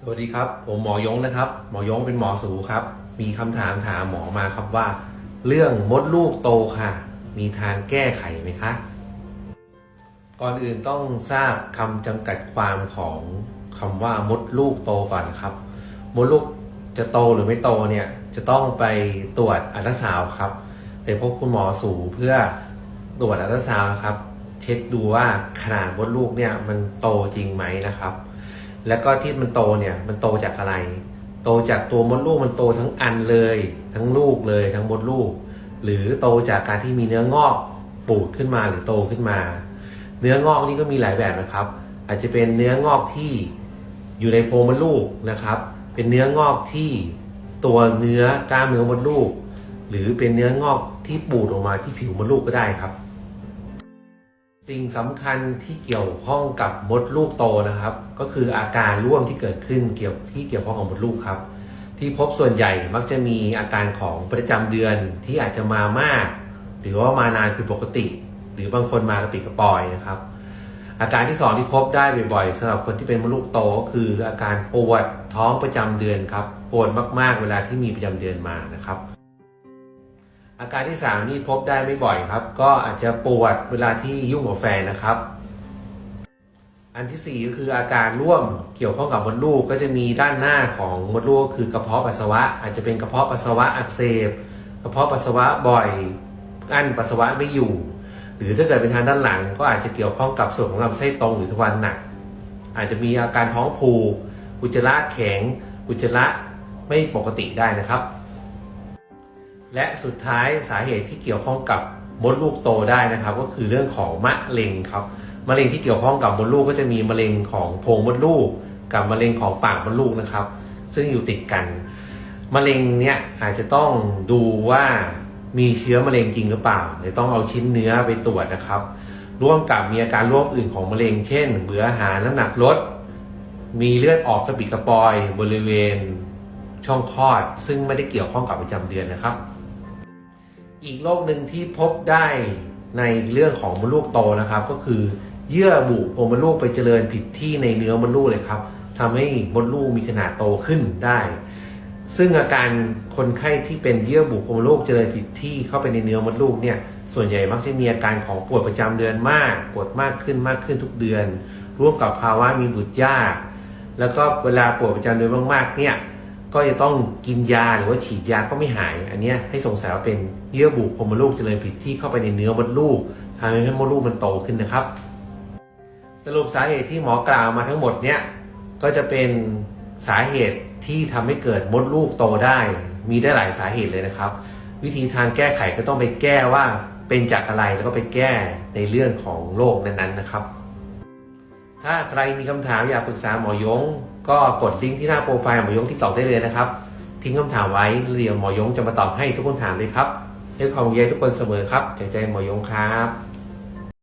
สวัสดีครับ ผมหมอยงนะครับ หมอยงเป็นหมอสูครับ มีคำถามถามหมอมาครับว่า เรื่องมดลูกโตค่ะ มีทางแก้ไขไหมคะ ก่อนอื่นต้องทราบคำจำกัดความของคำว่ามดลูกโตก่อนนะครับ มดลูกจะโตหรือไม่โตเนี่ยจะต้องไปตรวจอัลตราซาวครับ ไปพบคุณหมอสูเพื่อตรวจอัลตราซาวครับ เช็คดูว่าขนาดมดลูกเนี่ยมันโตจริงไหมนะครับ แล้วก็ที่มันโตเนี่ยมันโตจากอะไร โตจากตัวมดลูกมันโตทั้งอันเลย ทั้งลูกเลยทั้งมดลูก หรือโตจากการที่มีเนื้องอกปูดขึ้นมาหรือโตขึ้นมา เนื้องอกนี่ก็มีหลายแบบนะครับ อาจจะเป็นเนื้องอกที่อยู่ในโพรงมดลูกนะครับ เป็นเนื้องอกที่ตัวเนื้อกล้ามเนื้อมดลูก หรือเป็นเนื้องอกที่ปูดออกมาที่ผิวมดลูกก็ได้ครับ สิ่งสำคัญที่เกี่ยวข้องกับมดลูกโตนะครับ ก็คืออาการร่วมที่เกิดขึ้นเกี่ยวที่เกี่ยวข้องกับมดลูกครับ ที่พบส่วนใหญ่มักจะมีอาการของประจำเดือนที่อาจจะมามาก หรือว่ามานานผิดปกติ หรือบางคนมากระปิดกระปอยนะครับ อาการที่สองที่พบได้บ่อยๆสำหรับคนที่เป็นมดลูกโตก็คืออาการปวดท้องประจำเดือนครับปวดมากๆเวลาที่มีประจำเดือนมานะครับ อาการที่สามนี่พบได้ไม่บ่อยครับ ก็อาจจะปวดเวลาที่ยุ่งกับแฟนนะครับ อันที่สี่ก็คืออาการร่วมเกี่ยวข้องกับมดลูกก็จะมีด้านหน้าของมดลูกคือกระเพาะปัสสาวะ อาจจะเป็นกระเพาะปัสสาวะอักเสบกระเพาะปัสสาวะบ่อยอั้นปัสสาวะไม่อยู่ หรือถ้าเกิดเป็นทางด้านหลัง ก็อาจจะเกี่ยวข้องกับส่วนของลำไส้ตรงหรือทวารหนัก อาจจะมีอาการท้องผูกอุจจาระแข็งอุจจาระไม่ปกติได้นะครับ และสุดท้ายสาเหตุที่เกี่ยวข้องกับมดลูกโตได้นะครับ ก็คือเรื่องของมะเร็งครับมะเร็งที่เกี่ยวข้องกับมดลูกก็จะมีมะเร็งของโพรงมดลูก กับมะเร็งของปากมดลูกนะครับ ซึ่งอยู่ติดกันมะเร็งเนี่ยอาจจะต้องดูว่ามีเชื้อมะเร็งจริงหรือเปล่าหรือต้องเอาชิ้นเนื้อไปตรวจนะครับ ร่วมกับมีอาการร่วมอื่นของมะเร็ง เช่น เบื่ออาหารน้ำหนักลด มีเลือดออกกระปิดกระปอย บริเวณช่องคลอด ซึ่งไม่ได้เกี่ยวข้องกับประจำเดือนนะครับ อีกโรคหนึ่งที่พบได้ในเรื่องของมดลูกโตนะครับ ก็คือเยื่อบุโพรงมดลูกไปเจริญผิดที่ในเนื้อมดลูกเลยครับทำให้มดลูกมีขนาดโตขึ้นได้ ซึ่งอาการคนไข้ที่เป็นเยื่อบุโพรงมดลูกเจริญผิดที่เข้าไปในเนื้อมดลูกเนี่ยส่วนใหญ่มักจะมีอาการของปวดประจำเดือนมาก ปวดมากขึ้นมากขึ้นทุกเดือน ร่วมกับภาวะมีบุตรยาก แล้วก็เวลาปวดประจำเดือนมากๆเนี่ย ก็จะต้องกินยาหรือว่าฉีดยาก็ไม่หาย อันนี้ให้สงสัยว่าเป็นเยื่อบุโพรงมดลูกเจริญผิดที่เข้าไปในเนื้อมดลูกทำให้มดลูกมันโตขึ้นนะครับ สรุปสาเหตุที่หมอกล่าวมาทั้งหมดเนี่ยก็จะเป็นสาเหตุที่ทำให้เกิดมดลูกโตได้ มีได้หลายสาเหตุเลยนะครับ วิธีทางแก้ไขก็ต้องไปแก้ว่าเป็นจากอะไรแล้วก็ไปแก้ในเรื่องของโรคนั้นๆนะครับ ถ้าใครมีคำถามอยากปรึกษาหมอยง ก็กดลิงก์ที่หน้าโปรไฟล์หมอยงที่ตอบได้เลยนะครับ ทิ้งคำถามไว้เรียวหมอยงจะมาตอบให้ทุกคนถามเลยครับให้ความเย็นทุกคนเสมอครับใจใจหมอยงครับ